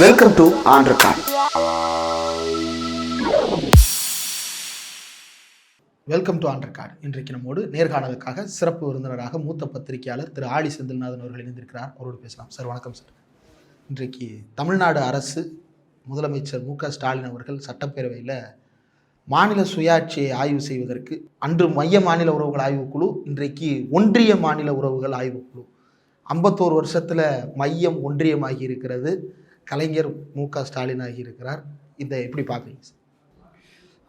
Welcome to on record welcome to on record இன்றைக்கு நம்மோடு நேர்காணலுக்காக சிறப்பு விருந்தினராக மூத்த பத்திரிகையாளர் திரு ஆடி செந்தில்நாதன் அவர்கள் இணைந்திருக்கிறார். அவரோடு பேசலாம். சார் வணக்கம் சார். இன்றைக்கு தமிழ்நாடு அரசு முதலமைச்சர் மு ஸ்டாலின் அவர்கள் சட்டப்பேரவையில் மாநில சுயாட்சியை ஆய்வு செய்வதற்கு அன்று மைய மாநில உறவுகள் ஆய்வுக்குழு இன்றைக்கு ஒன்றிய மாநில உறவுகள் ஆய்வுக்குழு ஐம்பத்தோரு வருஷத்தில் மையம் ஒன்றியமாகி இருக்கிறது. கலைஞர் மு க ஸ்டாலின் ஆகி இருக்கிறார் இதை எப்படி பார்க்குறீங்க சார்?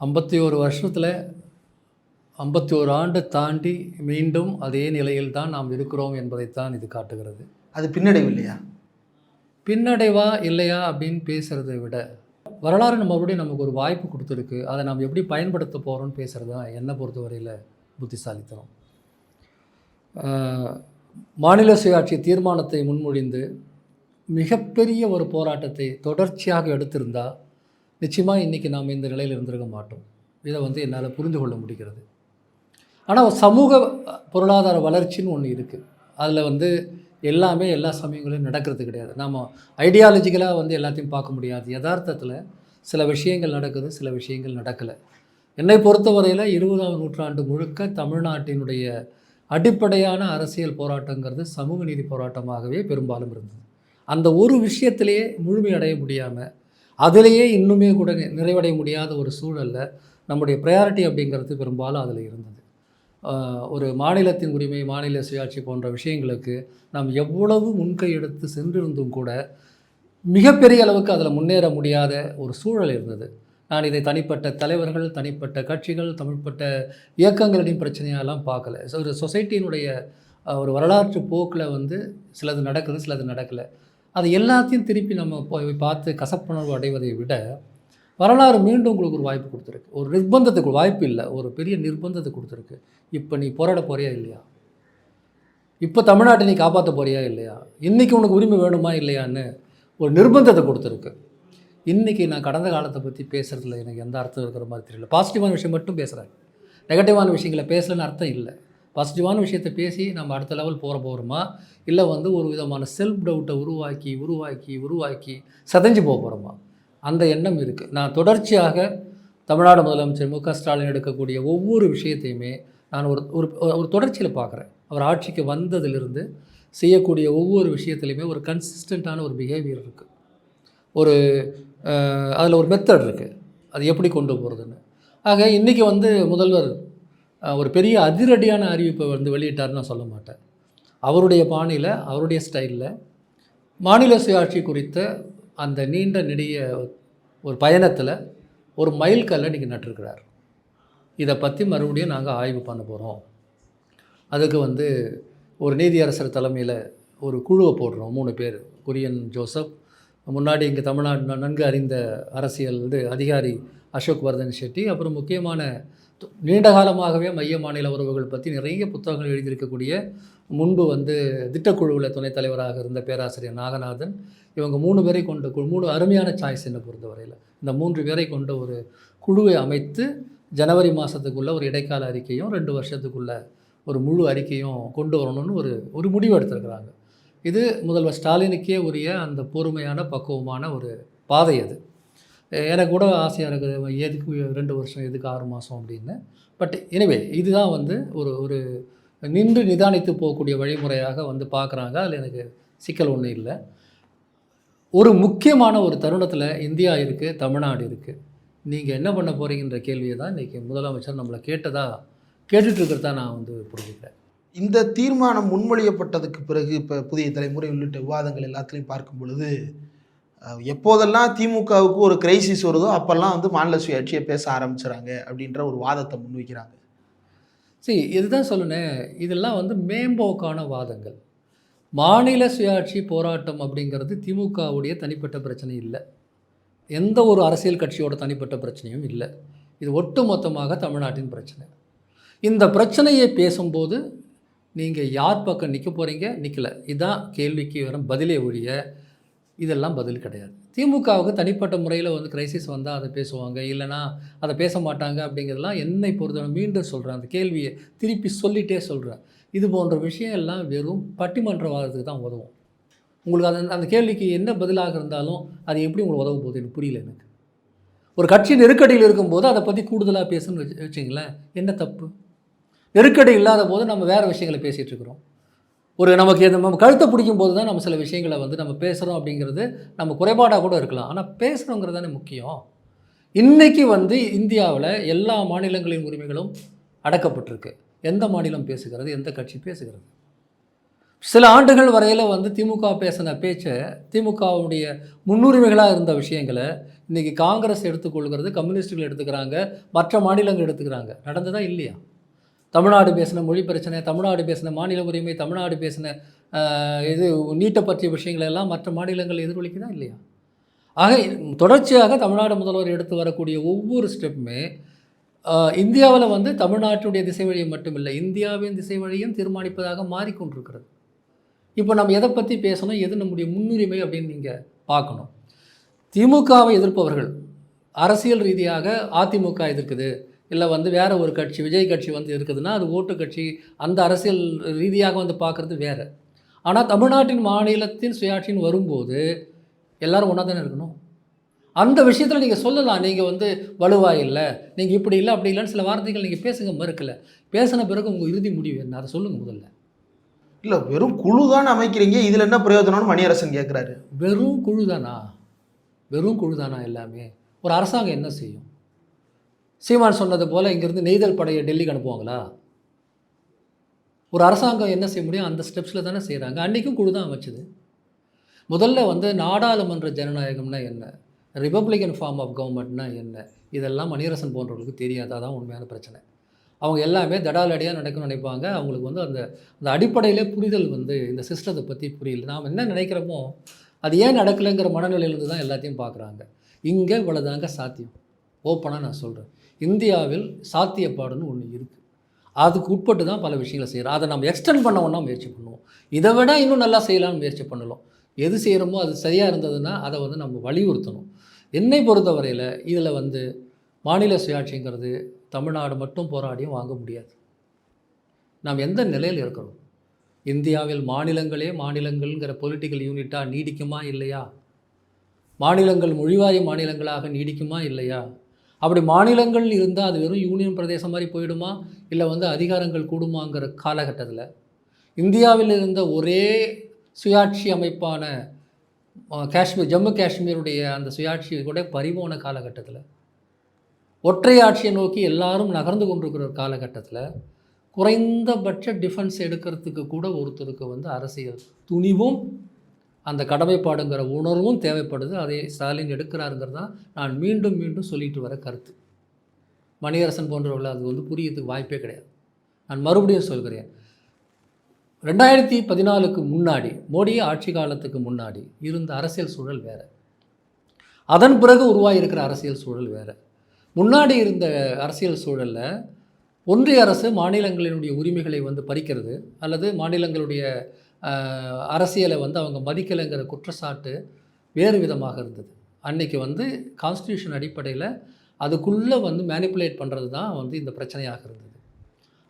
ஐம்பத்தி ஒரு வருஷத்தில் ஐம்பத்தி ஒரு ஆண்டு தாண்டி மீண்டும் அதே நிலையில் தான் நாம் இருக்கிறோம் என்பதைத்தான் இது காட்டுகிறது. அது பின்னடைவு இல்லையா? பின்னடைவா இல்லையா அப்படின்னு பேசுகிறதை விட வரலாறு நம்ம மறுபடியும் நமக்கு ஒரு வாய்ப்பு கொடுத்துருக்கு. அதை நாம் எப்படி பயன்படுத்த போகிறோம்னு பேசுகிறது தான் என்னை பொறுத்தவரையில் புத்திசாலித்தனம். மாநில சுயாட்சி தீர்மானத்தை முன்மொழிந்து மிகப்பெரிய ஒரு போராட்டத்தை தொடர்ச்சியாக எடுத்திருந்தால் நிச்சயமாக இன்றைக்கி நாம் இந்த நிலையில் இருந்திருக்க மாட்டோம். இதை வந்து என்னால் புரிந்து கொள்ள முடிகிறது. ஆனால் சமூக பொருளாதார வளர்ச்சின்னு ஒன்று இருக்குது அதில் வந்து எல்லாமே எல்லா சமயங்களையும் நடக்கிறது கிடையாது. நாம் ஐடியாலஜிக்கலாக வந்து எல்லாத்தையும் பார்க்க முடியாது. யதார்த்தத்தில் சில விஷயங்கள் நடக்குது சில விஷயங்கள் நடக்கலை. என்னை பொறுத்தவரையில் இருபதாம் நூற்றாண்டு முழுக்க தமிழ்நாட்டினுடைய அடிப்படையான அரசியல் போராட்டங்கிறது சமூக நீதி போராட்டமாகவே பெரும்பாலும் இருந்தது. அந்த ஒரு விஷயத்திலேயே முழுமையடைய முடியாமல் அதிலேயே இன்னுமே கூட நிறைவடைய முடியாத ஒரு சூழலில் நம்முடைய ப்ரையாரிட்டி அப்படிங்கிறது பெரும்பாலும் அதில் இருந்தது. ஒரு மாநிலத்தின் உரிமை மாநில சுயாட்சி போன்ற விஷயங்களுக்கு நாம் எவ்வளவு முன்கை எடுத்து சென்றிருந்தும் கூட மிகப்பெரிய அளவுக்கு அதில் முன்னேற முடியாத ஒரு சூழல் இருந்தது. நான் இதை தனிப்பட்ட தலைவர்கள் தனிப்பட்ட கட்சிகள் தமிழ்ப்பட்ட இயக்கங்களின் பிரச்சனையெல்லாம் பார்க்கல. ஸோ ஒரு சொசைட்டியினுடைய ஒரு வரலாற்று போக்கில் வந்து சிலது நடக்குது சிலது நடக்கலை. அது எல்லாத்தையும் திருப்பி நம்ம போய் பார்த்து கசப்புணர்வு அடைவதை விட வரலாறு மீண்டும் உங்களுக்கு ஒரு வாய்ப்பு கொடுத்துருக்கு. ஒரு நிர்பந்தத்துக்கு வாய்ப்பு இல்லை. ஒரு பெரிய நிர்பந்தத்தை கொடுத்துருக்கு. இப்போ நீ போராட போறியா இல்லையா? இப்போ தமிழ்நாட்டை நீ காப்பாற்ற போறியா இல்லையா? இன்றைக்கி உனக்கு உரிமை வேணுமா இல்லையான்னு ஒரு நிர்பந்தத்தை கொடுத்துருக்கு. இன்றைக்கி நான் கடந்த காலத்தை பற்றி பேசுகிறதுல எனக்கு எந்த அர்த்தம் இருக்கிற மாதிரி தெரியல. பாசிட்டிவான விஷயம் மட்டும் பேசுகிறேன் நெகட்டிவான விஷயங்களை பேசலன்னு அர்த்தம் இல்லை. பாசிட்டிவான விஷயத்தை பேசி நம்ம அடுத்த லெவல் போகிற போகிறோமா இல்லை வந்து ஒரு விதமான செல்ஃப் டவுட்டை உருவாக்கி உருவாக்கி உருவாக்கி சதைஞ்சு போக போகிறோமா அந்த எண்ணம் இருக்குது நான் தொடர்ச்சியாக தமிழ்நாடு முதலமைச்சர் மு க ஸ்டாலின் எடுக்கக்கூடிய ஒவ்வொரு விஷயத்தையுமே நான் ஒரு ஒரு ஒரு தொடர்ச்சியில் பார்க்குறேன். அவர் ஆட்சிக்கு வந்ததிலிருந்து செய்யக்கூடிய ஒவ்வொரு விஷயத்துலையுமே ஒரு கன்சிஸ்டண்ட்டான ஒரு பிஹேவியர் இருக்குது ஒரு அதில் ஒரு மெத்தட் இருக்குது அது எப்படி கொண்டு போகிறதுன்னு ஆக இன்றைக்கி வந்து முதல்வர் ஒரு பெரிய அதிரடியான அறிவிப்பை வந்து வெளியிட்டார்னு நான் சொல்ல மாட்டேன். அவருடைய பாணியில் அவருடைய ஸ்டைலில் மாநில சுயாட்சி குறித்த அந்த நீண்ட நெடிய ஒரு பயணத்தில் ஒரு மைல்கல்லை இன்றைக்கி நட்டிருக்கிறார். இதை பற்றி மறுபடியும் நாங்கள் ஆய்வு பண்ண போகிறோம் அதுக்கு வந்து ஒரு நீதியரசர் தலைமையில் ஒரு குழுவை போடுறோம் மூணு பேர். குரியன் ஜோசப் முன்னாடி இங்கே தமிழ்நாடு நன்கு அறிந்த அரசியல் இது அதிகாரி அசோக் வர்தன் ஷெட்டி அப்புறம் முக்கியமான நீண்ட காலமாகவே மைய மாநில உறவுகள் பற்றி நிறைய புத்தகங்கள் எழுதியிருக்கக்கூடிய முன்பு வந்து திட்டக்குழுவில் துணைத் தலைவராக இருந்த பேராசிரியர் நாகநாதன் இவங்க மூணு பேரை கொண்ட குழு மூணு அருமையான சாய்ஸ் என்னை பொறுத்தவரையில் இந்த மூன்று பேரை கொண்ட ஒரு குழுவை அமைத்து ஜனவரி மாதத்துக்குள்ளே ஒரு இடைக்கால அறிக்கையும் ரெண்டு வருஷத்துக்குள்ளே ஒரு முழு அறிக்கையும் கொண்டு வரணும்னு ஒரு ஒரு முடிவு எடுத்திருக்கிறாங்க. இது முதல்வர் ஸ்டாலினுக்கே உரிய அந்த பொறுமையான பக்குவமான ஒரு பாதை அது. எனக்கு கூட ஆசையாக இருக்குது எதுக்கு ரெண்டு வருஷம் எதுக்கு ஆறு மாதம் அப்படின்னு. பட் எனிவே இதுதான் வந்து ஒரு ஒரு நின்று நிதானித்து போகக்கூடிய வழிமுறையாக வந்து பார்க்குறாங்க அதில் எனக்கு சிக்கல் ஒன்றும் இல்லை. ஒரு முக்கியமான ஒரு தருணத்தில் இந்தியா இருக்குது தமிழ்நாடு இருக்குது நீங்கள் என்ன பண்ண போகிறீங்கன்ற கேள்வியை தான் இன்றைக்கி முதலமைச்சர் நம்மளை கேட்டதாக கேட்டுட்ருக்கிறதா நான் வந்து புரிஞ்சுக்கிறேன். இந்த தீர்மானம் முன்மொழியப்பட்டதுக்கு பிறகு இப்போ புதிய தலைமுறை உள்ளிட்ட விவாதங்கள் எல்லாத்துலேயும் பார்க்கும் பொழுது எப்போதெல்லாம் திமுகவுக்கு ஒரு கிரைசிஸ் வருதோ அப்போல்லாம் வந்து மாநில சுயாட்சியை பேச ஆரம்பிச்சுறாங்க அப்படின்ற ஒரு வாதத்தை முன்வைக்கிறாங்க. சரி இதுதான் சொல்லுனேன் இதெல்லாம் வந்து மேம்போக்கான வாதங்கள். மாநில சுயாட்சி போராட்டம் அப்படிங்கிறது திமுகவுடைய தனிப்பட்ட பிரச்சனை இல்லை. எந்த ஒரு அரசியல் கட்சியோட தனிப்பட்ட பிரச்சனையும் இல்லை. இது ஒட்டுமொத்தமாக தமிழ்நாட்டின் பிரச்சனை. இந்த பிரச்சனையை பேசும்போது நீங்கள் யார் பக்கம் நிற்க போகிறீங்க நிற்கல இதுதான் கேள்விக்கு வரும் பதிலே ஒழிய இதெல்லாம் பதில் கிடையாது. திமுகவுக்கு தனிப்பட்ட முறையில் வந்து கிரைசிஸ் வந்தால் அதை பேசுவாங்க. இல்லைனா அதை பேச மாட்டாங்க அப்படிங்கிறதெல்லாம் என்னை பொறுத்தவரை மீண்டும் சொல்கிறேன் அந்த கேள்வியை திருப்பி சொல்லிகிட்டே சொல்கிறேன் இது போன்ற விஷயம் எல்லாம் வெறும் பட்டிமன்றவாதத்துக்கு தான் உதவும். உங்களுக்கு அந்த அந்த கேள்விக்கு என்ன பதிலாக இருந்தாலும் அது எப்படி உங்களுக்கு உதவ போகுது எனக்கு புரியல எனக்கு. ஒரு கட்சி நெருக்கடியில் இருக்கும்போது அதை பற்றி கூடுதலாக பேசணும்னு வச்சு வச்சிங்களேன். என்ன தப்பு? நெருக்கடி இல்லாத போது நம்ம வேறு விஷயங்களை பேசிகிட்டு இருக்கிறோம். ஒரு நமக்கு எது- நம்ம கழுத்தை பிடிக்கும் போது தான் நம்ம சில விஷயங்களை வந்து நம்ம பேசுகிறோம் அப்படிங்கிறது நம்ம குறைபாடாக கூட இருக்கலாம். ஆனால் பேசுகிறோங்கிறது தானே முக்கியம். இன்றைக்கி வந்து இந்தியாவில் எல்லா மாநிலங்களின் உரிமைகளும் அடக்கப்பட்டிருக்கு. எந்த மாநிலம் பேசுகிறது எந்த கட்சி பேசுகிறது? சில ஆண்டுகள் வரையில் வந்து திமுக பேசின பேச்சை திமுகவுடைய முன்னுரிமைகளாக இருந்த விஷயங்களை இன்றைக்கி காங்கிரஸ் எடுத்துக்கொள்கிறது கம்யூனிஸ்டுகள் எடுத்துக்கிறாங்க மற்ற மாநிலங்கள் எடுத்துக்கிறாங்க. நடந்ததா இல்லையா? தமிழ்நாடு பேசின மொழி பிரச்சனை தமிழ்நாடு பேசின மாநில உரிமை தமிழ்நாடு பேசின இது நீட்டை பற்றிய விஷயங்கள் எல்லாம் மற்ற மாநிலங்கள் எதிரொலிக்குதா இல்லையா? ஆக தொடர்ச்சியாக தமிழ்நாடு முதல்வர் எடுத்து வரக்கூடிய ஒவ்வொரு ஸ்டெப்புமே இந்தியாவில் வந்து தமிழ்நாட்டுடைய திசை வழியும் மட்டுமில்லை இந்தியாவின் திசை வழியும் தீர்மானிப்பதாக மாறிக்கொண்டிருக்கிறது. இப்போ நம்ம எதை பற்றி பேசணும் எது நம்முடைய முன்னுரிமை அப்படின்னு நீங்கள் பார்க்கணும். திமுகவை எதிர்ப்பவர்கள் அரசியல் ரீதியாக அதிமுக எதிர்க்குது இல்லை வந்து வேற ஒரு கட்சி விஜய் கட்சி வந்து இருக்குதுன்னா அது ஓட்டு கட்சி அந்த அரசியல் ரீதியாக வந்து பார்க்குறது வேற. ஆனால் தமிழ்நாட்டின் மாநிலத்தின் சுயாட்சின்னு வரும்போது எல்லாரும் ஒன்றா தானே இருக்கணும்? அந்த விஷயத்தில் நீங்கள் சொல்லலாம் நீங்கள் வந்து வலுவா இல்லை நீங்கள் இப்படி இல்லை அப்படி இல்லைன்னு சில வார்த்தைகள் நீங்கள் பேசுங்க மறுக்கல. பேசின பிறகு உங்கள் இறுதி முடிவு என்ன? அதை சொல்லுங்கள் முதல்ல. இல்லை வெறும் குழு தான் அமைக்கிறீங்க இதில் என்ன பிரயோஜனம்னு மணியரசன் கேட்குறாரு வெறும் குழு தானா? வெறும் குழு தானா எல்லாமே? ஒரு அரசாங்கம் என்ன செய்யும்? சீமான் சொன்னது போல் இங்கேருந்து நெய்தல் படையை டெல்லிக்கு அனுப்புவாங்களா? ஒரு அரசாங்கம் என்ன செய்ய முடியும்? அந்த ஸ்டெப்ஸில் தானே செய்கிறாங்க அன்றைக்கும் குழு தான் அமைச்சது. முதல்ல வந்து நாடாளுமன்ற ஜனநாயகம்னா என்ன? ரிப்பப்ளிகன் ஃபார்ம் ஆஃப் கவர்மெண்ட்னா என்ன? இதெல்லாம் மணியரசன் போன்றவர்களுக்கு தெரியாது. அதான் உண்மையான பிரச்சனை. அவங்க எல்லாமே தடாலடியாக நடக்கணும்னு நினைப்பாங்க. அவங்களுக்கு வந்து அந்த அந்த அடிப்படையிலே புரிதல் வந்து இந்த சிஸ்டத்தை பற்றி புரியல. நாம் என்ன நினைக்கிறோமோ அது ஏன் நடக்கலைங்கிற மனநிலையிலேருந்து தான் எல்லாத்தையும் பார்க்குறாங்க. இங்கே இவ்வளோதாங்க சாத்தியம். ஓப்பனாக நான் சொல்கிறேன் இந்தியாவில் சாத்தியப்பாடுன்னு ஒன்று இருக்குது அதுக்கு உட்பட்டு தான் பல விஷயங்களை செய்கிறோம் அதை நம்ம எக்ஸ்டெண்ட் பண்ண ஒன்றா முயற்சி பண்ணுவோம். இதை விட இன்னும் நல்லா செய்யலாம்னு முயற்சி பண்ணலாம். எது செய்கிறோமோ அது சரியாக இருந்ததுன்னா அதை வந்து நம்ம வலியுறுத்தணும். என்னை பொறுத்தவரையில் இதில் வந்து மாநில சுயாட்சிங்கிறது தமிழ்நாடு மட்டும் போராடியும் வாங்க முடியாது. நாம் எந்த நிலையில் இருக்கிறோம்? இந்தியாவில் மாநிலங்களே மாநிலங்கள்ங்கிற பொலிட்டிக்கல் யூனிட்டாக நீடிக்குமா இல்லையா? மாநிலங்கள் மொழிவாரி மாநிலங்களாக நீடிக்குமா இல்லையா? அப்படி மாநிலங்கள் இருந்தால் அது வெறும் யூனியன் பிரதேசம் மாதிரி போயிடுமா? இல்லை வந்து அதிகாரங்கள் கூடுமாங்கிற காலகட்டத்தில். இந்தியாவில் இருந்த ஒரே சுயாட்சி அமைப்பான காஷ்மீர் ஜம்மு காஷ்மீருடைய அந்த சுயாட்சி கூட பறிபோன காலகட்டத்தில். ஒற்றை ஆட்சியை நோக்கி எல்லாரும் நகர்ந்து கொண்டிருக்கிற ஒரு காலகட்டத்தில் குறைந்தபட்ச டிஃபென்ஸ் எடுக்கிறதுக்கு கூட ஒருத்தருக்கு வந்து அரசியல் துணிவும் அந்த கடமைப்பாடுங்கிற உணர்வும் தேவைப்படுது. அதை ஸ்டாலின் எடுக்கிறாருங்கிறது தான் நான் மீண்டும் மீண்டும் சொல்லிட்டு வர கருத்து. மணியரசன் போன்றவர்கள் அது வந்து புரியறதுக்கு வாய்ப்பே கிடையாது. நான் மறுபடியும் சொல்கிறேன். ரெண்டாயிரத்தி பதினாலுக்கு முன்னாடி மோடி ஆட்சி காலத்துக்கு முன்னாடி இருந்த அரசியல் சூழல் வேறு. அதன் பிறகு உருவாகியிருக்கிற அரசியல் சூழல் வேறு. முன்னாடி இருந்த அரசியல் சூழலில் ஒன்றிய அரசு மாநிலங்களினுடைய உரிமைகளை வந்து பறிக்கிறது அல்லது மாநிலங்களுடைய அரசியலை வந்து அவங்க மதிக்கலைங்கிற குற்றச்சாட்டு வேறு விதமாக இருந்தது. அன்னைக்கு வந்து கான்ஸ்டியூஷன் அடிப்படையில் அதுக்குள்ளே வந்து மேனிப்புலேட் பண்ணுறது தான் வந்து இந்த பிரச்சனையாக இருந்தது.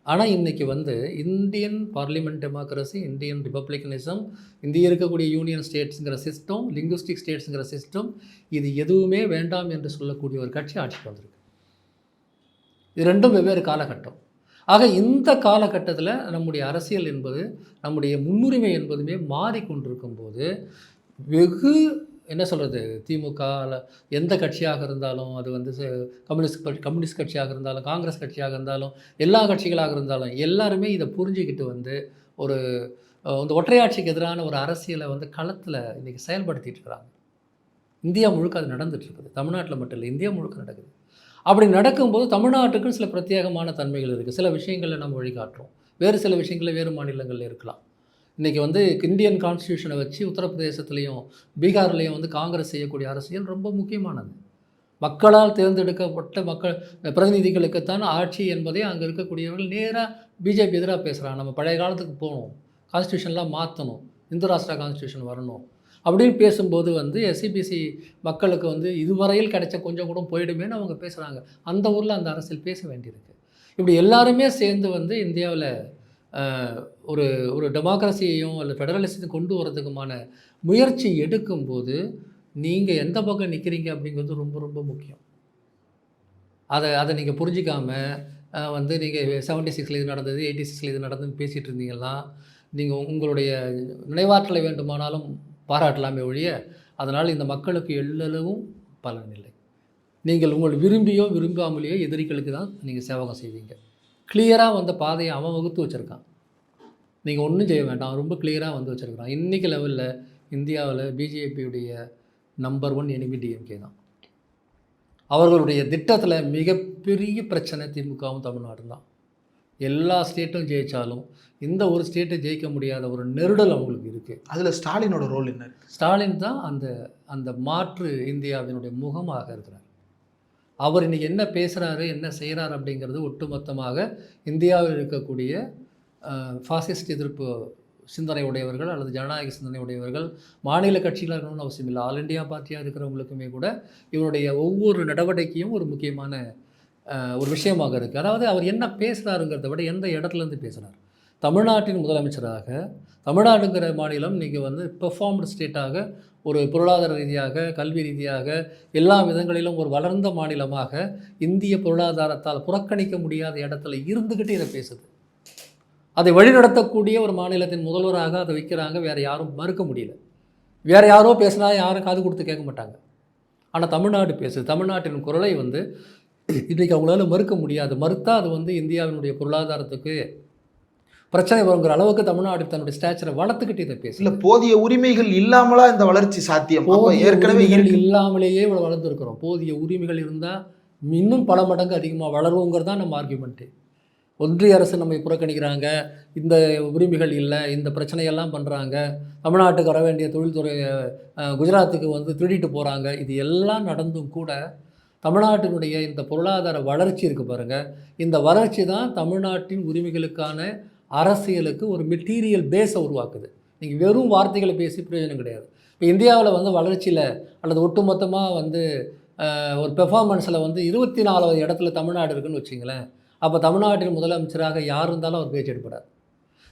ஆனால் இன்றைக்கி வந்து Indian parliament democracy Indian republicanism இந்திய இருக்கக்கூடிய யூனியன் ஸ்டேட்ஸுங்கிற சிஸ்டம் லிங்குஸ்டிக் ஸ்டேட்ஸுங்கிற சிஸ்டம் இது எதுவுமே வேண்டாம் என்று சொல்லக்கூடிய ஒரு கட்சி ஆட்சிக்கு வந்திருக்கு. இது ரெண்டும் வெவ்வேறு காலகட்டம். ஆக இந்த காலகட்டத்தில் நம்முடைய அரசியல் என்பது நம்முடைய முன்னுரிமை என்பதுமே மாறிக்கொண்டிருக்கும் போது வெகு என்ன சொல்கிறது திமுக எந்த கட்சியாக இருந்தாலும் அது வந்து கம்யூனிஸ்ட் கம்யூனிஸ்ட் கட்சியாக இருந்தாலும் காங்கிரஸ் கட்சியாக இருந்தாலும் எல்லா கட்சிகளாக இருந்தாலும் எல்லாருமே இதை புரிஞ்சுக்கிட்டு வந்து ஒரு இந்த ஒற்றையாட்சிக்கு எதிரான ஒரு அரசியலை வந்து களத்தில் இன்றைக்கி செயல்படுத்திட்டு இருக்கிறாங்க இந்தியா முழுக்க அது நடந்துட்டு இருக்குது. தமிழ்நாட்டில் மட்டும் இல்லை இந்தியா முழுக்க நடக்குது. அப்படி நடக்கும்போது தமிழ்நாட்டுக்கும் சில பிரத்யேகமான தன்மைகள் இருக்குது சில விஷயங்களில் நம்ம வழிகாட்டுறோம். வேறு சில விஷயங்களில் வேறு மாநிலங்களில் இருக்கலாம். இன்றைக்கி வந்து இந்தியன் கான்ஸ்டியூஷனை வச்சு உத்தரப்பிரதேசத்துலேயும் பீகார்லேயும் வந்து காங்கிரஸ் செய்யக்கூடிய அரசியல் ரொம்ப முக்கியமானது. மக்களால் தேர்ந்தெடுக்கப்பட்ட மக்கள் பிரதிநிதிகளுக்குத்தான் ஆட்சி என்பதை அங்கே இருக்கக்கூடியவர்கள் நேராக பிஜேபி எதிராக பேசுகிறாங்க நம்ம பழைய காலத்துக்கு போகணும். கான்ஸ்டியூஷன்லாம் மாற்றணும் இந்து ராஷ்டிரா கான்ஸ்டியூஷன் வரணும். அப்படின்னு பேசும்போது வந்து எஸ்சிபிசி மக்களுக்கு வந்து இதுவரையில் கிடைச்ச கொஞ்சம் கூட போயிடுமேன்னு அவங்க பேசுகிறாங்க அந்த ஊரில் அந்த அரசியல் பேச வேண்டியிருக்கு. இப்படி எல்லாருமே சேர்ந்து வந்து இந்தியாவில் ஒரு ஒரு டெமோக்ரஸியையும் இல்லை ஃபெடரலிசத்தையும் கொண்டு வரதுக்குமான முயற்சி எடுக்கும்போது நீங்கள் எந்த பக்கம் நிற்கிறீங்க அப்படிங்கிறது ரொம்ப ரொம்ப முக்கியம். அதை அதை நீங்கள் புரிஞ்சிக்காமல் வந்து நீங்கள் செவன்ட்டி சிக்ஸில் இது நடந்தது எயிட்டி சிக்ஸில் இது நடந்ததுன்னு பேசிகிட்டு இருந்தீங்கன்னா நீங்கள் உங்களுடைய நினைவாற்றலை வேண்டுமானாலும் பாராட்டலாமே ஒழிய அதனால் இந்த மக்களுக்கு எல்லளவும் பலன் இல்லை. நீங்கள் உங்கள் விரும்பியோ விரும்பாமலேயோ எதிரிகளுக்கு தான் நீங்கள் சேவகம் செய்வீங்க. கிளியராக வந்த பாதையை அவன் வகுத்து வச்சுருக்கான். நீங்கள் ஒன்றும் செய்ய வேண்டாம். ரொம்ப கிளியராக வந்து வச்சுருக்கான் இன்றைக்கி லெவலில் இந்தியாவில் பிஜேபியுடைய நம்பர் ஒன் எனிமி டிஎம்கே தான். அவர்களுடைய திட்டத்தில் மிகப்பெரிய பிரச்சனை திமுகவும் தமிழ்நாடும் தான். எல்லா ஸ்டேட்டும் ஜெயித்தாலும் இந்த ஒரு ஸ்டேட்டை ஜெயிக்க முடியாத ஒரு நெருடல் அவங்களுக்கு இருக்குது அதில் ஸ்டாலினோட ரோல் என்ன? ஸ்டாலின் தான் அந்த அந்த மாற்று இந்தியாவினுடைய முகமாக இருக்கிறார். அவர் இன்னைக்கு என்ன பேசுகிறாரு என்ன செய்கிறார் அப்படிங்கிறது ஒட்டுமொத்தமாக இந்தியாவில் இருக்கக்கூடிய ஃபாசிஸ்ட் எதிர்ப்பு சிந்தனை உடையவர்கள் அல்லது ஜனநாயக சிந்தனை உடையவர்கள் மாநில கட்சிகளாக இருக்கணும்னு அவசியம் இல்லை. ஆல் இண்டியா பார்ட்டியாக இருக்கிறவங்களுக்குமே கூட இவருடைய ஒவ்வொரு நடவடிக்கையும் ஒரு முக்கியமான ஒரு விஷயமாக இருக்குது அதாவது அவர் என்ன பேசுகிறாருங்கிறத விட எந்த இடத்துலேருந்து பேசுகிறார் தமிழ்நாட்டின் முதலமைச்சராக தமிழ்நாடுங்கிற மாநிலம் நீங்கள் வந்து பெர்ஃபார்ம்டு ஸ்டேட்டாக ஒரு பொருளாதார ரீதியாக கல்வி ரீதியாக எல்லா விதங்களிலும் ஒரு வளர்ந்த மாநிலமாக இந்திய பொருளாதாரத்தால் புறக்கணிக்க முடியாத இடத்துல இருந்துக்கிட்டு இதை பேசுது. அதை வழிநடத்தக்கூடிய ஒரு மாநிலத்தின் முதல்வராக அதை வைக்கிறாங்க. வேறு யாரும் மறுக்க முடியல. வேறு யாரோ பேசினா யாரும் காது கொடுத்து கேட்க மாட்டாங்க. ஆனால் தமிழ்நாடு பேசுது. தமிழ்நாட்டின் குரலை வந்து இன்றைக்கி அவங்களால மறுக்க முடியாது. மறுத்தா அது வந்து இந்தியாவினுடைய பொருளாதாரத்துக்கு பிரச்சனை வருங்கிற அளவுக்கு தமிழ்நாடு தன்னுடைய ஸ்டேச்சரை வளர்த்துக்கிட்டு இதை இல்ல போதிய உரிமைகள் இல்லாமலா இந்த வளர்ச்சி சாத்தியம்? ஏற்கனவே இல்லாமலேயே இவ்வளோ வளர்ந்துருக்கிறோம். போதிய உரிமைகள் இருந்தால் இன்னும் பல மடங்கு அதிகமாக வளருவோங்கிறது தான் நம்ம ஆர்குமெண்ட்டு ஒன்றிய அரசு நம்மை புறக்கணிக்கிறாங்க. இந்த உரிமைகள் இல்லை இந்த பிரச்சனையெல்லாம் பண்ணுறாங்க தமிழ்நாட்டுக்கு வர வேண்டிய தொழில்துறை குஜராத்துக்கு வந்து திருடிட்டு போகிறாங்க இது எல்லாம் நடந்தும் கூட தமிழ்நாட்டினுடைய இந்த பொருளாதார வளர்ச்சி இருக்குது பாருங்கள் இந்த வளர்ச்சி தான் தமிழ்நாட்டின் உரிமைகளுக்கான அரசியலுக்கு ஒரு மெட்டீரியல் பேஸை உருவாக்குது. நீங்கள் வெறும் வார்த்தைகளை பேசி பிரயோஜனம் கிடையாது. இப்போ இந்தியாவில் வந்து வளர்ச்சியில் அல்லது ஒட்டுமொத்தமாக வந்து ஒரு பெர்ஃபார்மன்ஸில் வந்து இருபத்தி நாலாவது இடத்துல தமிழ்நாடு இருக்குன்னு வச்சிங்களேன். அப்போ தமிழ்நாட்டின் முதலமைச்சராக யார் இருந்தாலும் அவர் பேச்சு எடுப்படார்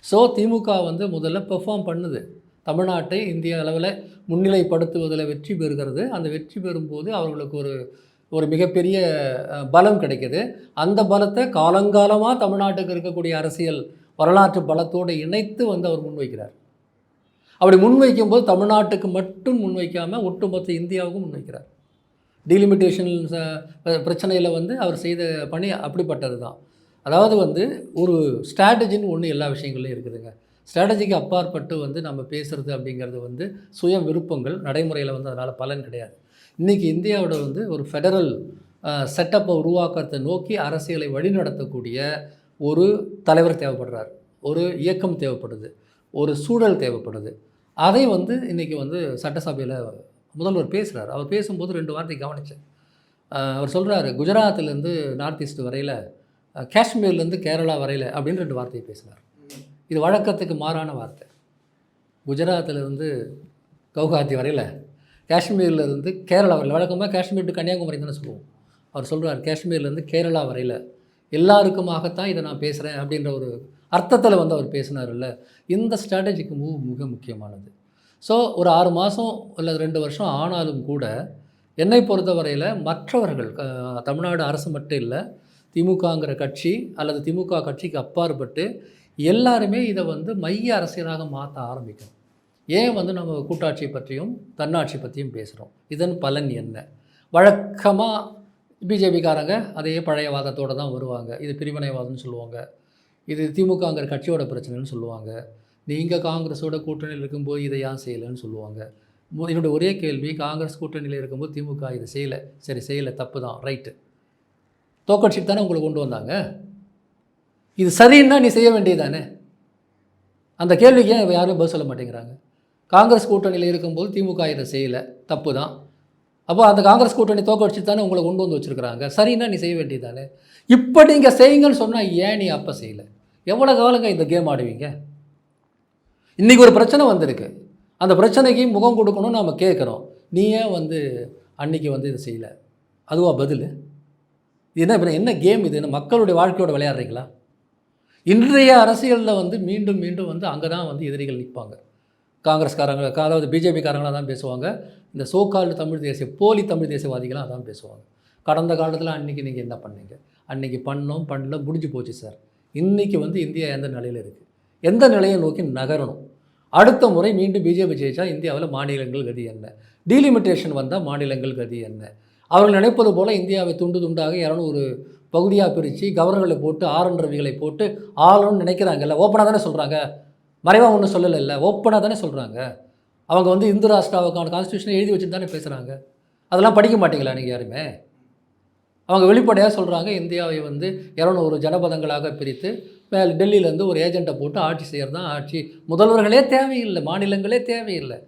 ஸோ திமுக வந்து முதல்ல பெர்ஃபார்ம் பண்ணுது. தமிழ்நாட்டை இந்திய அளவில் முன்னிலைப்படுத்துவதில் வெற்றி பெறுகிறது. அந்த வெற்றி பெறும்போது அவர்களுக்கு ஒரு ஒரு மிகப்பெரிய பலம் கிடைக்கிது. அந்த பலத்தை காலங்காலமாக தமிழ்நாட்டுக்கு இருக்கக்கூடிய அரசியல் வரலாற்று பலத்தோடு இணைத்து வந்து அவர் முன்வைக்கிறார். அப்படி முன்வைக்கும்போது தமிழ்நாட்டுக்கு மட்டும் முன்வைக்காமல் ஒட்டுமொத்த இந்தியாவுக்கும் முன்வைக்கிறார். டீலிமிட்டேஷன் பிரச்சனையில் வந்து அவர் செய்த பணி அப்படிப்பட்டது தான் அதாவது வந்து ஒரு ஸ்ட்ராட்டஜின்னு ஒன்று எல்லா விஷயங்கள்லையும் இருக்குதுங்க. ஸ்ட்ராட்டஜிக்கு அப்பாற்பட்டு வந்து நம்ம பேசுகிறது அப்படிங்கிறது வந்து சுய விருப்பங்கள் நடைமுறையில் வந்து அதனால் பலன் கிடையாது. இன்றைக்கி இந்தியாவோட வந்து ஒரு ஃபெடரல் செட்டப்பை உருவாக்கத்தை நோக்கி அரசியலை வழிநடத்தக்கூடிய ஒரு தலைவர் தேவைப்படுறார். ஒரு இயக்கம் தேவைப்படுது. ஒரு சூழல் தேவைப்படுது. அதை வந்து இன்றைக்கி வந்து சட்டசபையில் முதல்வர் பேசுகிறார் அவர் பேசும்போது ரெண்டு வார்த்தை கவனித்தேன் அவர் சொல்கிறாரு குஜராத்லேருந்து நார்த் ஈஸ்ட் வரையில் காஷ்மீர்லேருந்து கேரளா வரையில் அப்படின்னு ரெண்டு வார்த்தையை பேசுகிறார் இது வழக்கத்துக்கு மாறான வார்த்தை. குஜராத்திலேருந்து கவுகாத்தி வரையில் காஷ்மீர்லேருந்து கேரளா வரையில் வழக்கமாக காஷ்மீர் டு கன்னியாகுமரி தானே சொல்லுவோம். அவர் சொல்கிறார் காஷ்மீர்லேருந்து கேரளா வரையில். எல்லாருக்குமாகத்தான் இதை நான் பேசுகிறேன் அப்படின்ற ஒரு அர்த்தத்தில் வந்து அவர் பேசினார்ல இந்த ஸ்ட்ராட்டஜிக்கு மூவ் மிக முக்கியமானது. ஸோ ஒரு ஆறு மாதம் இல்லை ரெண்டு வருஷம் ஆனாலும் கூட என்னை பொறுத்தவரையில் மற்றவர்கள் தமிழ்நாடு அரசு மட்டும் இல்லை திமுகங்கிற கட்சி அல்லது திமுக கட்சிக்கு அப்பாற்பட்டு எல்லாருமே இதை வந்து மைய அரசியலாக மாற்ற ஆரம்பிக்கணும். ஏன் வந்து நம்ம கூட்டாட்சி பற்றியும் தன்னாட்சி பற்றியும் பேசுகிறோம் இதன் பலன் என்ன? வழக்கமாக பிஜேபிக்காரங்க அதே பழைய வாதத்தோடு தான் வருவாங்க. இது பிரிவினைவாதம்னு சொல்லுவாங்க. இது திமுகங்கிற கட்சியோட பிரச்சனைன்னு சொல்லுவாங்க. நீங்கள் காங்கிரஸோட கூட்டணியில் இருக்கும்போது இதை ஏன் செய்யலைன்னு சொல்லுவாங்க. என்னோடய ஒரே கேள்வி காங்கிரஸ் கூட்டணியில் இருக்கும்போது திமுக இதை செய்யலை. சரி செய்யலை தப்பு தான். ரைட்டு. தோக்கடிச்சிட்டு தானே உங்களை கொண்டு வந்தாங்க? இது சரின்னா நீ செய்ய வேண்டியதானே அந்த கேள்விக்கு ஏன் யாரும் பதில் சொல்ல மாட்டேங்கிறாங்க? காங்கிரஸ் கூட்டணியில் இருக்கும்போது திமுக இதை செய்யலை. தப்பு தான் அப்போ அந்த காங்கிரஸ் கூட்டணி தோக்கடிச்சு தானே உங்களை கொண்டு வந்து வச்சுருக்கிறாங்க. சரின்னா நீ செய்ய வேண்டியதானே இப்போ நீங்கள் செய்யுங்கன்னு சொன்னால் ஏன் நீ அப்போ செய்யலை? எவ்வளோ காலங்க இந்த கேம் ஆடுவீங்க? இன்றைக்கி ஒரு பிரச்சனை வந்திருக்கு. அந்த பிரச்சனைக்கு முகம் கொடுக்கணும்னு நம்ம கேட்குறோம். நீ ஏன் வந்து அன்னைக்கு வந்து இதை செய்யலை? அதுவா பதில்? இது என்ன என்ன கேம் இது? என்ன மக்களுடைய வாழ்க்கையோட விளையாடுறீங்களா? இன்றைய அரசியலில் வந்து மீண்டும் மீண்டும் வந்து அங்கே தான் வந்து எதிரிகள் நிற்பாங்க காங்கிரஸ்காரங்க அதாவது பிஜேபிக்காரங்களாக தான் பேசுவாங்க. இந்த சோக்கால் தமிழ் தேசிய போலி தமிழ் தேசியவாதிகளாக அதான் பேசுவாங்க. கடந்த காலத்தில் அன்றைக்கி நீங்கள் என்ன பண்ணீங்க? அன்றைக்கி பண்ணோம் பண்ணல முடிஞ்சு போச்சு சார். இன்றைக்கி வந்து இந்தியா எந்த நிலையில் இருக்குது எந்த நிலையை நோக்கி நகரணும்? அடுத்த முறை மீண்டும் பிஜேபி ஜெயிச்சா இந்தியாவில் மாநிலங்கள் கதி என்ன? டீலிமிட்டேஷன் வந்தால் மாநிலங்கள் கதி என்ன? அவர்கள் நினைப்பது போல் இந்தியாவை துண்டு துண்டாக இரநூறு பகுதியாக பிரித்து கவர்னர்களை போட்டு ஆரன் ரவிகளை போட்டு ஆளணும்னு நினைக்கிறாங்கல்ல? ஓப்பனாக தானே சொல்கிறாங்க மறைவாக ஒன்றும் சொல்லலை இல்லை ஓப்பனாக தானே சொல்கிறாங்க அவங்க வந்து இந்து ராஷ்டிராவுக்கான கான்ஸ்டியூஷனை எழுதி வச்சுட்டு தானே பேசுகிறாங்க அதெல்லாம் படிக்க மாட்டீங்களா நீங்கள் யாருமே? அவங்க வெளிப்படையாக சொல்கிறாங்க இந்தியாவை வந்து இரநூறு ஜனபதங்களாக பிரித்து மேல் டெல்லியிலேருந்து ஒரு ஏஜெண்ட்டை போட்டு ஆட்சி செய்கிறது தான் ஆட்சி. முதல்வர்களே தேவையில்லை மாநிலங்களே தேவையில்லை.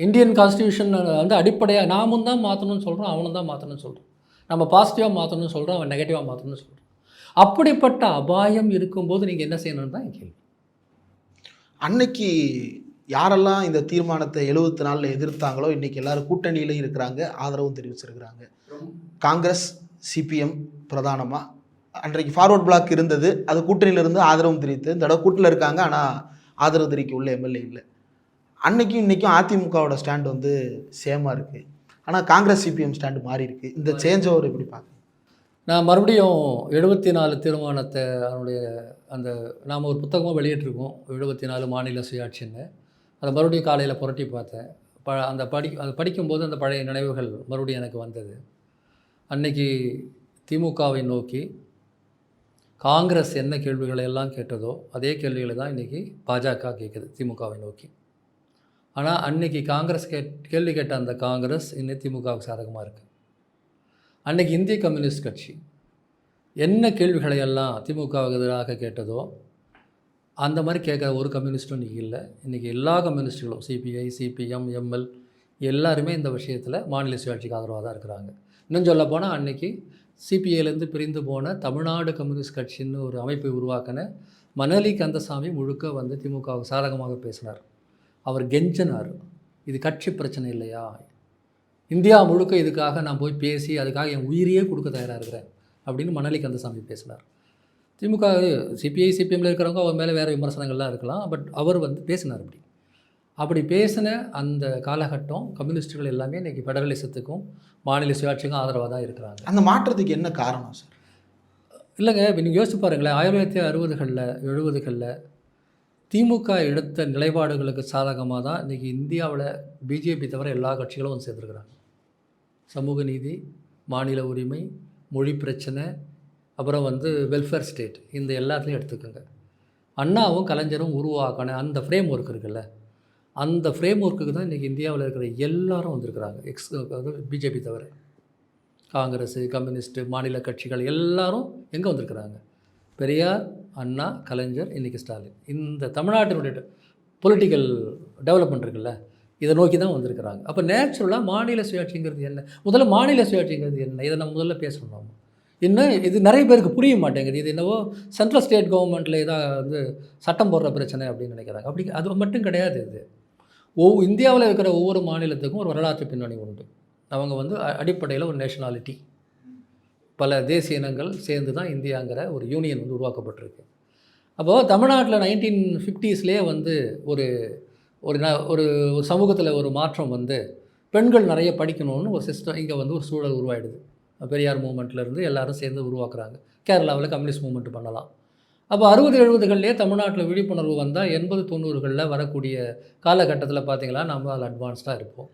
இந்தியன் கான்ஸ்டியூஷன் வந்து அடிப்படையாக நாமும் தான் மாற்றணும்னு சொல்கிறோம் அவனும் தான் மாற்றணும்னு சொல்கிறோம் நம்ம பாசிட்டிவாக மாற்றணும்னு சொல்கிறோம் அவன் நெகட்டிவாக மாற்றணும்னு சொல்கிறோம் அப்படிப்பட்ட அபாயம் இருக்கும்போது நீங்கள் என்ன செய்யணும்னு தான் கேள்வி. அன்னைக்கு யாரெல்லாம் இந்த தீர்மானத்தை எழுபத்தி நாலில் எதிர்த்தாங்களோ இன்றைக்கி எல்லோரும் கூட்டணியிலையும் இருக்கிறாங்க ஆதரவும் தெரிவிச்சிருக்கிறாங்க. காங்கிரஸ் சிபிஎம் பிரதானமாக அன்றைக்கு ஃபார்வர்ட் பிளாக் இருந்தது அது கூட்டணியில இருந்து ஆதரவும் தெரிவித்து இந்த தடவை கூட்டில் இருக்காங்க ஆனால் ஆதரவு தெரிவிக்க உள்ள எம்எல்ஏ இல்லை. அன்னைக்கும் இன்றைக்கும் அதிமுகவோட ஸ்டாண்ட் வந்து சேமாக இருக்குது ஆனால் காங்கிரஸ் சிபிஎம் ஸ்டாண்டு மாறி இருக்கு. இந்த சேஞ்ச் ஓவர் எப்படி பார்க்க நான் மறுபடியும் எழுபத்தி நாலு தீர்மானத்தை அதனுடைய அந்த நாம் ஒரு புத்தகமாக வெளியிட்டிருக்கோம் எழுபத்தி நாலு மாநில சுயாட்சின்னு. அதை மறுபடியும் காலையில் புரட்டி பார்த்தேன். ப அந்த படி அதை படிக்கும்போது அந்த பழைய நினைவுகள் மறுபடியும் எனக்கு வந்தது. அன்னைக்கு திமுகவை நோக்கி காங்கிரஸ் என்ன கேள்விகளை எல்லாம் கேட்டதோ அதே கேள்விகளை தான் இன்றைக்கி பாஜக கேட்குது திமுகவை நோக்கி. ஆனால் அன்னைக்கு காங்கிரஸ் கேட் கேள்வி கேட்ட அந்த காங்கிரஸ் இன்னும் திமுகவுக்கு சாதகமாக இருக்குது அன்னைக்கு இந்திய கம்யூனிஸ்ட் கட்சி என்ன கேள்விகளை எல்லாம் திமுகவுக்கு எதிராக கேட்டதோ அந்த மாதிரி கேட்குற ஒரு கம்யூனிஸ்ட்டும் இன்றைக்கி இல்லை. இன்றைக்கி எல்லா கம்யூனிஸ்ட்டுகளும் சிபிஐ சிபிஎம் எம்எல் எல்லாருமே இந்த விஷயத்தில் மாநில சுயாட்சிக்கு ஆதரவாக தான் இருக்கிறாங்க. இன்னும் சொல்ல போனால் அன்றைக்கி சிபிஐலேருந்து பிரிந்து போன தமிழ்நாடு கம்யூனிஸ்ட் கட்சின்னு ஒரு அமைப்பை உருவாக்கின மணலி கந்தசாமி முழுக்க வந்து திமுகவுக்கு சாதகமாக பேசினார். அவர் கெஞ்சினார் இது கட்சி பிரச்சனை இல்லையா? இந்தியா முழுக்க இதுக்காக நான் போய் பேசி அதுக்காக என் உயிரையே கொடுக்க தயாராக இருக்கிறேன். அப்படின்னு மணலி கந்தசாமி பேசினார். திமுக சிபிஐ சிபிஎம்ல இருக்கிறவங்க அவர் மேலே வேறு விமர்சனங்கள்லாம் இருக்கலாம் பட் அவர் வந்து பேசினார் அப்படி. அப்படி பேசின அந்த காலகட்டம் கம்யூனிஸ்டுகள் எல்லாமே இன்றைக்கி ஃபெடரலிசத்துக்கும் மாநில சுயாட்சிக்கும் ஆதரவாக தான் இருக்கிறாங்க. அந்த மாற்றத்துக்கு என்ன காரணம் சார்? இல்லைங்க இப்போ நீங்கள் யோசிச்சு பாருங்களேன் ஆயிரத்தி தொள்ளாயிரத்தி அறுபதுகளில் எழுபதுகளில் திமுக எடுத்த நிலைப்பாடுகளுக்கு சாதகமாக தான் இன்றைக்கி இந்தியாவில் பிஜேபி தவிர எல்லா கட்சிகளும் வந்து சேர்ந்துருக்குறாங்க. சமூக நீதி மாநில உரிமை மொழி பிரச்சனை அப்புறம் வந்து வெல்ஃபேர் ஸ்டேட் இந்த எல்லாத்துலேயும் எடுத்துக்கோங்க. அண்ணாவும் கலைஞரும் உருவாக்கின அந்த ஃப்ரேம் ஒர்க் இருக்குல்ல அந்த ஃப்ரேம் ஒர்க்குக்கு தான் இன்றைக்கி இந்தியாவில் இருக்கிற எல்லாரும் வந்திருக்கிறாங்க. எக்ஸ் அதாவது பிஜேபி தவிர. காங்கிரஸ் கம்யூனிஸ்ட்டு மாநில கட்சிகள் எல்லாரும் எங்கே வந்திருக்கிறாங்க? பெரியார் அண்ணா கலைஞர் இன்றைக்கி ஸ்டாலின். இந்த தமிழ்நாட்டினுடைய பொலிட்டிக்கல் டெவலப்மெண்ட் இருக்குல்ல இதை நோக்கி தான் வந்திருக்கிறாங்க. அப்போ நேச்சுரலாக மாநில சுயாட்சிங்கிறது என்ன? முதல்ல மாநில சுயாட்சிங்கிறது என்ன? இதை நம்ம முதல்ல பேசணும்? இன்னும் இது நிறைய பேருக்கு புரிய மாட்டேங்குது. இது என்னவோ சென்ட்ரல் ஸ்டேட் கவர்மெண்ட்டில் இதாக வந்து சட்டம் போடுற பிரச்சனை அப்படின்னு நினைக்கிறாங்க. அப்படி அது மட்டும் கிடையாது இது. ஒவ்வொரு இந்தியாவில் இருக்கிற ஒவ்வொரு மாநிலத்துக்கும் ஒரு வரலாற்று பின்னணி உண்டு. அவங்க வந்து அடிப்படையில் ஒரு நேஷனாலிட்டி பல தேசிய இனங்கள் சேர்ந்து தான் இந்தியாங்கிற ஒரு யூனியன் வந்து உருவாக்கப்பட்டிருக்கு. அப்போது தமிழ்நாட்டில் நைன்டீன் ஃபிஃப்டிஸ்லேயே வந்து ஒரு ஒரு ந ஒரு ஒரு சமூகத்தில் ஒரு மாற்றம் வந்து பெண்கள் நிறைய படிக்கணும்னு ஒரு சிஸ்டம் இங்கே வந்து ஒரு சூழல் உருவாயிடுது. பெரியார் மூமெண்ட்லேருந்து எல்லோரும் சேர்ந்து உருவாக்குறாங்க. கேரளாவில் கம்யூனிஸ்ட் மூமெண்ட் பண்ணலாம். அப்போ அறுபது எழுபதுகள்லேயே தமிழ்நாட்டில் விழிப்புணர்வு வந்தால் எண்பது தொண்ணூறுகளில் வரக்கூடிய காலகட்டத்தில் பார்த்திங்கன்னா நம்ம அதில் அட்வான்ஸ்டாக இருப்போம்.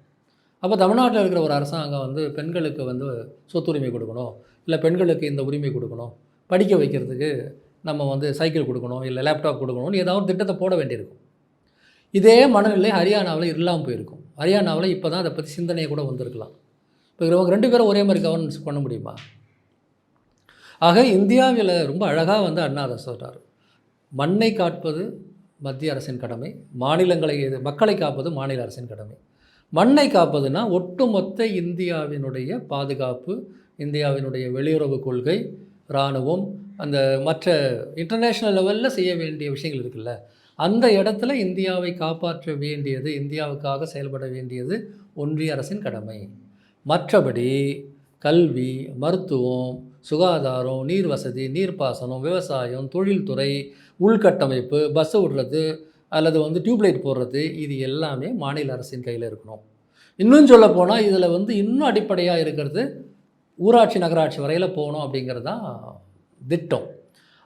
அப்போ தமிழ்நாட்டில் இருக்கிற ஒரு அரசாங்கம் வந்து பெண்களுக்கு வந்து சொத்துரிமை கொடுக்கணும் இல்லை பெண்களுக்கு இந்த உரிமை கொடுக்கணும். படிக்க வைக்கிறதுக்கு நம்ம வந்து சைக்கிள் கொடுக்கணும் இல்லை லேப்டாப் கொடுக்கணும்னு ஏதாவது ஒரு திட்டத்தை போட வேண்டியிருக்கும். இதே மனநிலை ஹரியானாவில் இல்லாமல் போயிருக்கும். ஹரியானாவில் இப்போ தான் அதை பற்றி சிந்தனையை கூட வந்திருக்கலாம். இப்போ இவங்க ரெண்டு பேரும் ஒரே மாதிரி கவர்னன்ஸ் பண்ண முடியுமா? ஆக இந்தியாவில் ரொம்ப அழகாக வந்து அண்ணா அதை சொல்கிறார் மண்ணை காப்பது மத்திய அரசின் கடமை மாநிலங்களை இது- மக்களை காப்பது மாநில அரசின் கடமை. மண்ணை காப்பதுனா ஒட்டுமொத்த இந்தியாவினுடைய பாதுகாப்பு இந்தியாவினுடைய வெளியுறவு கொள்கை இராணுவம் அந்த மற்ற இன்டர்நேஷ்னல் லெவலில் செய்ய வேண்டிய விஷயங்கள் இருக்குல்ல. அந்த இடத்துல இந்தியாவை காப்பாற்ற வேண்டியது இந்தியாவுக்காக செயல்பட வேண்டியது ஒன்றிய அரசின் கடமை. மற்றபடி கல்வி மருத்துவம் சுகாதாரம் நீர் வசதி நீர்ப்பாசனம் விவசாயம் தொழில்துறை உள்கட்டமைப்பு பஸ்ஸு விடுறது அல்லது வந்து டியூப்லைட் போடுறது இது எல்லாமே மாநில அரசின் கையில் இருக்கணும். இன்னும் சொல்ல போனால் இதில் வந்து இன்னும் அடிப்படையாக இருக்கிறது ஊராட்சி நகராட்சி வரையில் போகணும் அப்படிங்கிறது தான் திட்டம்.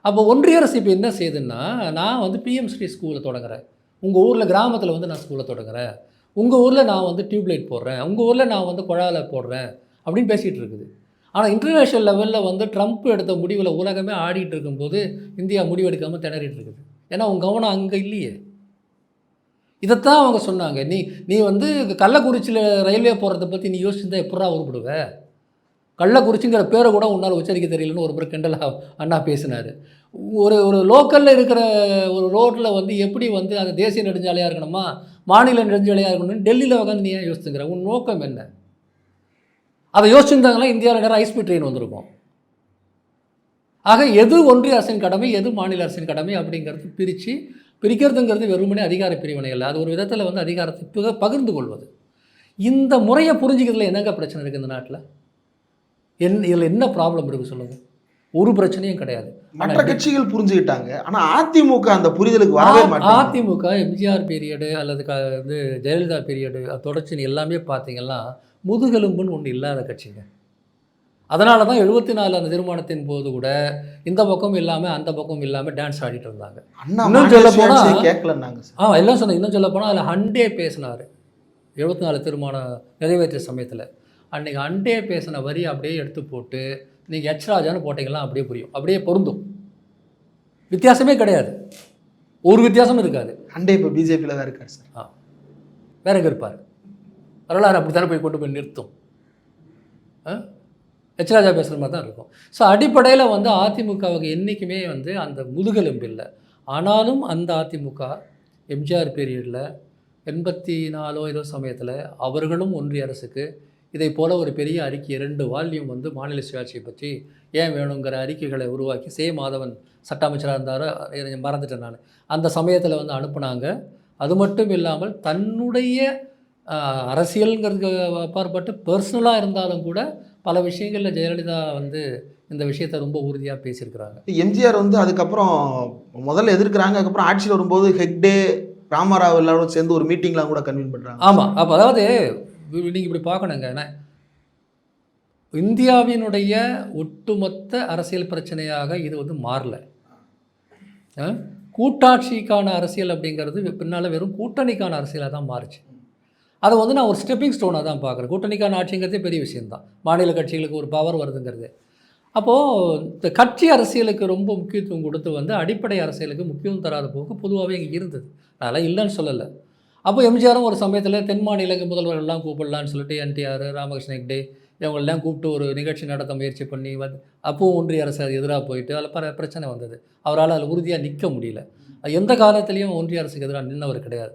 அப்போ ஒன்றிய அரசு இப்போ என்ன செய்யுதுன்னா நான் வந்து பிஎம் ஸ்ரீ ஸ்கூலை தொடங்குறேன். உங்கள் ஊரில் கிராமத்தில் வந்து நான் ஸ்கூலை தொடங்குறேன். உங்கள் ஊரில் நான் வந்து டியூப்லைட் போடுறேன். உங்கள் ஊரில் நான் வந்து குழாயில் போடுறேன் அப்படின்னு பேசிகிட்டு இருக்குது. ஆனால் இன்டர்நேஷ்னல் லெவலில் வந்து ட்ரம்ப் எடுத்த முடிவில் உலகமே ஆடிட்டு இருக்கும்போது இந்தியா முடிவெடுக்காமல் திணறிட்டு இருக்குது. ஏன்னா உங்கள் கவனம் அங்கே இல்லையே. இதைத்தான் அவங்க சொன்னாங்க. நீ நீ வந்து கள்ளக்குறிச்சியில் ரயில்வே போகிறத பற்றி நீ யோசிச்சுருந்தா எப்படா உருப்பிடுவேன் கள்ளக்குறிச்சிங்கிற பேரை கூட உன்னால் உச்சரிக்க தெரியலன்னு ஒரு கிண்டல் கிண்டலாக அண்ணா பேசினார். ஒரு ஒரு லோக்கலில் இருக்கிற ஒரு ரோட்டில் வந்து எப்படி வந்து அது தேசிய நெடுஞ்சாலையாக இருக்கணுமா மாநில நெடுஞ்சாலையாக இருக்கணும்னு டெல்லியில் உட்காந்து நீ ஏன் யோசிச்சுங்கிற உன் நோக்கம் என்ன? அதை யோசிச்சிருந்தாங்களா இந்தியாவில் நேரம் ஹைஸ்பீட் ட்ரெயின் வந்திருக்கும். ஆக எது ஒன்றிய அரசின் கடமை எது மாநில அரசின் கடமை அப்படிங்கிறது பிரித்து பிரிக்கிறதுங்கிறது வெறுமனே அதிகார பிரிவினை இல்லை அது ஒரு விதத்தில் வந்து அதிகாரத்தை பகிர்ந்து கொள்வது. இந்த முறையை புரிஞ்சுக்கிறதுல என்னங்க பிரச்சனை இருக்குது இந்த நாட்டில்? என் இதில் என்ன ப்ராப்ளம் இருக்குது சொல்லுங்கள் ஒரு பிரச்சனையும் கிடையாது. மற்ற கட்சிகள் புரிஞ்சுக்கிட்டாங்க. ஆனா அதிமுக அந்த புரிதலுக்கு வரவே மாட்டாங்க அதிமுக எம்ஜிஆர் பீரியடு அல்லது க வந்து ஜெயலலிதா பீரியடு தொடர்ச்சி எல்லாமே பார்த்தீங்கன்னா முதுகெலும்புன்னு ஒன்று இல்லாத கட்சிங்க. அதனால தான் எழுபத்தி நாலு அந்த திருமணத்தின் போது கூட இந்த பக்கம் இல்லாமல் அந்த பக்கம் இல்லாமல் டான்ஸ் ஆடிட்டு இருந்தாங்க. இன்னும் சொல்ல மாநில போனா- சுயாட்சியை கேட்கலன்னாங்க ஆ எல்லாம் சொன்னேன் இன்னும் சொல்ல போனால் அதில் ஹண்டே பேசினார். எழுபத்தி நாலு திருமணம் நிறைவேற்றிய சமயத்தில். அன்னைக்கு அண்டே பேசின வரி அப்படியே எடுத்து போட்டு நீங்கள் எச் ராஜான்னு போட்டிங்கன்னா அப்படியே புரியும். அப்படியே பொருந்தும். வித்தியாசமே கிடையாது. ஒரு வித்தியாசமும் இருக்காது. அண்டே இப்போ பிஜேபியில் தான் இருக்காரு சார். ஆ. வேற எங்கே இருப்பார்? வரலாறு அப்படி தானே போய் கொண்டு போய் நிறுத்தும். எச் ராஜா பேசுகிற மாதிரி தான் இருக்கும். ஸோ அடிப்படையில் வந்து அதிமுகவுக்கு என்றைக்குமே வந்து அந்த முதுகெலும்பு இல்லை. ஆனாலும் அந்த அதிமுக எம்ஜிஆர் பீரியடில் எண்பத்தி நாலோ ஏதோ சமயத்தில் அவர்களும் ஒன்றிய அரசுக்கு இதை போல ஒரு பெரிய அறிக்கை இரண்டு வால்யூம் வந்து மாநில சுயாட்சியை பற்றி ஏன் வேணுங்கிற அறிக்கைகளை உருவாக்கி சே. மாதவன் சட்ட அமைச்சராக இருந்தார் மறந்துட்டேன் நான். அந்த சமயத்தில் வந்து அனுப்புனாங்க. அது மட்டும் இல்லாமல் தன்னுடைய ஆஹ், அரசியல்ங்கிறதுக்கு அப்பாற்பட்டு பர்சனலாக இருந்தாலும் கூட பல விஷயங்களில் ஜெயலலிதா வந்து இந்த விஷயத்தை ரொம்ப உறுதியாக பேசியிருக்கிறாங்க. எம்ஜிஆர் வந்து அதுக்கப்புறம் முதல்ல எதிர்க்கிறாங்க. அதுக்கப்புறம் ஆட்சியில் வரும்போது ஹெக்டே ராமராவ் எல்லாரும் சேர்ந்து ஒரு மீட்டிங்லாம் கூட கன்வீன் பண்றாங்க. ஆமாம் அப்போ அதாவது நீங்கள் இப்படி பார்க்கணுங்க. ஏன்னா இந்தியாவினுடைய ஒட்டுமொத்த அரசியல் பிரச்சனையாக இது வந்து மாறல. கூட்டாட்சிக்கான அரசியல் அப்படிங்கிறது பின்னால் வெறும் கூட்டணிக்கான அரசியலாக தான் மாறுச்சு. அதை வந்து நான் ஒரு ஸ்டெப்பிங் ஸ்டோனாக தான் பார்க்குறேன். கூட்டணிக்கான ஆட்சிங்கிறதே பெரிய விஷயம்தான் மாநில கட்சிகளுக்கு ஒரு பவர் வருதுங்கிறது. அப்போது இந்த கட்சி அரசியலுக்கு ரொம்ப முக்கியத்துவம் கொடுத்து வந்து அடிப்படை அரசியலுக்கு முக்கியத்துவம் தராத போக்கு பொதுவாகவே இங்கே இருந்தது. அதெல்லாம் இல்லைன்னு சொல்லலை. அப்போ எம்ஜிஆரும் ஒரு சமயத்தில் தென் மாநில முதல்வர்கள்லாம் கூப்பிடலான்னு சொல்லிட்டு என்டிஆர் ராமகிருஷ்ண ஹெக்டே இவங்களெல்லாம் கூப்பிட்டு ஒரு நிகழ்ச்சி நடத்த முயற்சி பண்ணி வந்து அப்பவும் ஒன்றிய அரசு அது எதிராக போயிட்டு அதில் பல பிரச்சனை வந்தது. அவரால் அதில் உறுதியாக நிற்க முடியல. அது எந்த காலத்துலேயும் ஒன்றிய அரசுக்கு எதிராக நின்றவர் கிடையாது.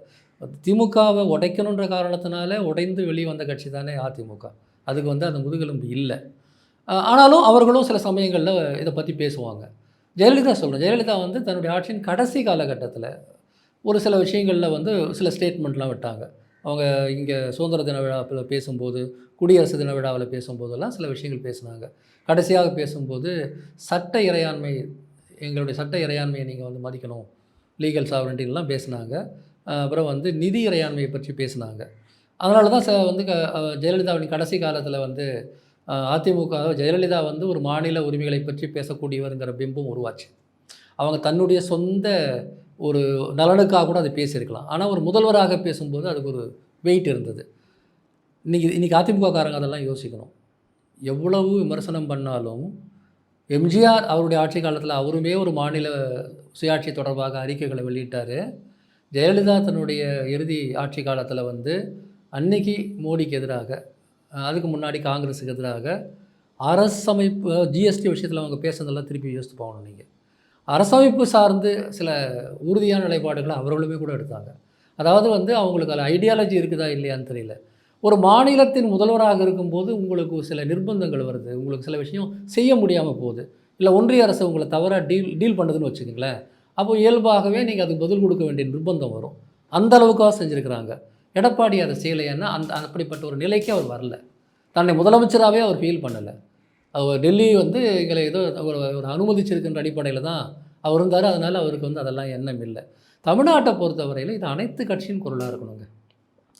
திமுகவை உடைக்கணுன்ற காரணத்தினால உடைந்து வெளியே வந்த கட்சி தானே அதிமுக. அதுக்கு வந்து அந்த முதுகெலும்பு இல்லை. ஆனாலும் அவர்களும் சில சமயங்களில் இதை பற்றி பேசுவாங்க. ஜெயலலிதா சொல்கிறேன் ஜெயலலிதா வந்து தன்னுடைய ஆட்சியின் கடைசி காலகட்டத்தில் ஒரு சில விஷயங்களில் வந்து சில ஸ்டேட்மெண்ட்லாம் விட்டாங்க. அவங்க இங்கே சுதந்திர தின விழாவில் பேசும்போது குடியரசு தின விழாவில் பேசும்போதெல்லாம் சில விஷயங்கள் பேசினாங்க. கடைசியாக பேசும்போது சட்ட இறையாண்மை எங்களுடைய சட்ட இறையாண்மையை நீங்கள் வந்து மதிக்கணும் லீகல் சாவரண்டின்லாம் பேசினாங்க. அப்புறம் வந்து நிதி இறையாண்மையை பற்றி பேசினாங்க. அதனால தான் ச வந்து க ஜெயலலிதாவின் கடைசி காலத்தில் வந்து அதிமுக ஜெயலலிதா வந்து ஒரு மாநில உரிமைகளை பற்றி பேசக்கூடியவருங்கிற பிம்பம் உருவாச்சு. அவங்க தன்னுடைய சொந்த ஒரு நலனுக்காக கூட அது பேசியிருக்கலாம். ஆனால் ஒரு முதல்வராக பேசும்போது அதுக்கு ஒரு வெயிட் இருந்தது. இன்றைக்கி இன்றைக்கி அதிமுககாரங்க அதெல்லாம் யோசிக்கணும். எவ்வளவு விமர்சனம் பண்ணாலும் எம்ஜிஆர் அவருடைய ஆட்சி காலத்தில் அவருமே ஒரு மாநில சுயாட்சி தொடர்பாக அறிக்கைகளை வெளியிட்டார். ஜெயலலிதா தன்னுடைய இறுதி ஆட்சி காலத்தில் வந்து அன்னைக்கு மோடிக்கு எதிராக அதுக்கு முன்னாடி காங்கிரஸுக்கு எதிராக அரசமைப்பு ஜிஎஸ்டி விஷயத்தில் அவங்க பேசுனதெல்லாம் திருப்பி யோசித்து போகணும் நீங்கள் அரசமைப்பு சார்ந்து சில உறுதியான நிலைப்பாடுகளை அவர்களுமே கூட எடுத்தாங்க. அதாவது வந்து அவங்களுக்கு அதில் ஐடியாலஜி இருக்குதா இல்லையான்னு தெரியல. ஒரு மாநிலத்தின் முதல்வராக இருக்கும்போது உங்களுக்கு சில நிர்பந்தங்கள் வருது. உங்களுக்கு சில விஷயம் செய்ய முடியாமல் போகுது. இல்லை ஒன்றிய அரசு உங்களை தவறாக டீல் டீல் பண்ணுதுன்னு வச்சுக்கோங்களேன். அப்போ இயல்பாகவே நீங்கள் அதுக்கு பதில் கொடுக்க வேண்டிய நிர்பந்தம் வரும். அந்த அளவுக்காக செஞ்சுருக்கிறாங்க. எடப்பாடி அதை செய்யலைன்னா அந்த அப்படிப்பட்ட ஒரு நிலைக்கு அவர் வரல. தன்னை முதலமைச்சராகவே அவர் ஃபீல் பண்ணலை. அவர் டெல்லி வந்து எங்களை ஏதோ ஒரு ஒரு அனுமதிச்சிருக்கின்ற அடிப்படையில் தான் அவர் இருந்தார். அதனால் அவருக்கு வந்து அதெல்லாம் எண்ணம் இல்லை. தமிழ்நாட்டை பொறுத்தவரையில் இது அனைத்து கட்சியின் குரலாக இருக்கணுங்க.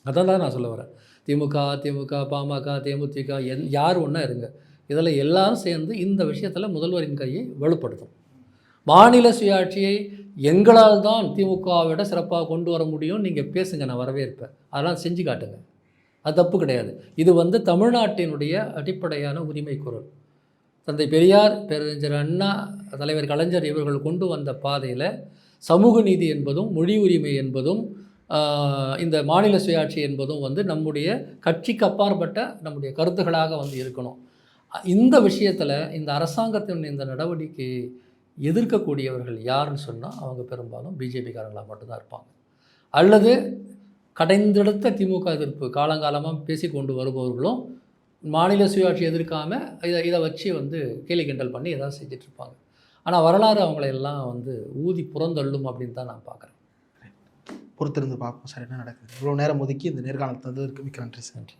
அதான் தான் நான் சொல்ல வரேன். திமுக அதிமுக பாமக தேமுதிக என் யார் ஒன்றா இருங்க. இதில் எல்லாரும் சேர்ந்து இந்த விஷயத்தில் முதல்வரின் கையை வலுப்படுத்தும். மாநில சுயாட்சியை எங்களால் தான் திமுகவை விட சிறப்பாக கொண்டு வர முடியும் நீங்கள் பேசுங்க நான் வரவேற்பேன். அதெல்லாம் செஞ்சு காட்டுங்க. அது தப்பு கிடையாது. இது வந்து தமிழ்நாட்டினுடைய அடிப்படையான உரிமை குரல். தந்தை பெரியார் பேரறிஞர் அண்ணா தலைவர் கலைஞர் இவர்கள் கொண்டு வந்த பாதையில் சமூக நீதி என்பதும் மொழி உரிமை என்பதும் இந்த மாநில சுயாட்சி என்பதும் வந்து நம்முடைய கட்சிக்கு அப்பாற்பட்ட நம்முடைய கருத்துக்களாக வந்து இருக்கணும். இந்த விஷயத்தில் இந்த அரசாங்கத்தின் இந்த நடவடிக்கை எதிர்க்கக்கூடியவர்கள் யாருன்னு சொன்னால் அவங்க பெரும்பாலும் பிஜேபிக்காரங்களாக மட்டும்தான் இருப்பாங்க. அல்லது கடைந்தெடுத்த திமுக எதிர்ப்பு காலங்காலமாக பேசி கொண்டு வருபவர்களும் மாநில சுயாட்சி எதிர்க்காம இதை இதை வச்சு வந்து கேலி கிண்டல் பண்ணி ஏதாவது செஞ்சுட்டு இருப்பாங்க ஆனால் வரலாறு அவங்கள எல்லாம் வந்து ஊதி புறந்தள்ளும் அப்படின்னு தான் நான் பார்க்குறேன் பொறுத்திருந்து பார்ப்போம் சார் என்ன நடக்குது? இவ்வளோ நேரம் ஒதுக்கி இந்த நேர்காணல் தந்ததற்கு மிக்க நன்றி சார். நன்றி.